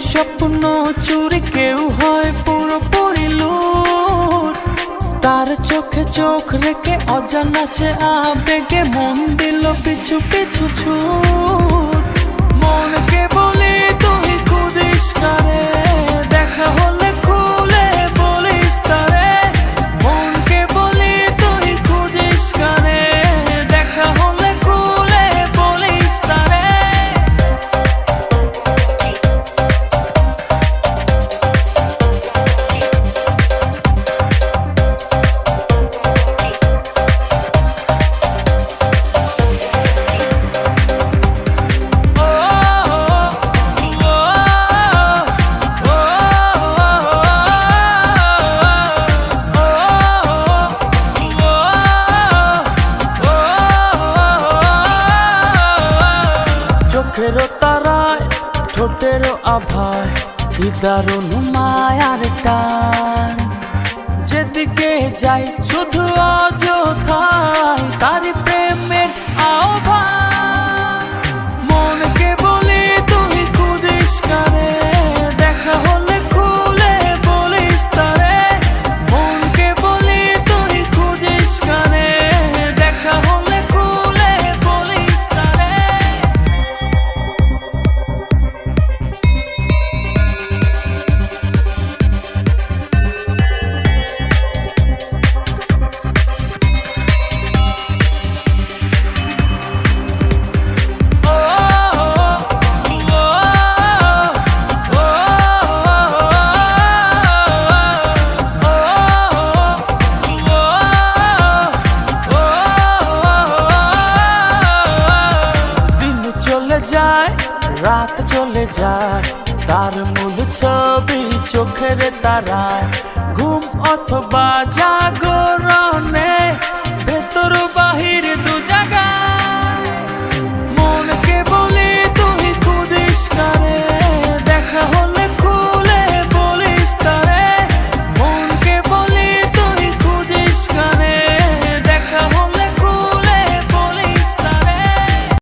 স্বপ্ন চুরি কেউ হয় পুরোপুরি লুট। তার চোখে চোখ রেখে অজানা সে আবেগে মন দিল পিছু পিছু ছুট। চোখেরও তারায় ঠোঁটেরও আভায় কি দারুণ মায়ার টান। যেদিকে যাই শুধু রাত চলে যায় তার মূল ছবি চোখের তারায়। ঘুম অথবা জাগরণে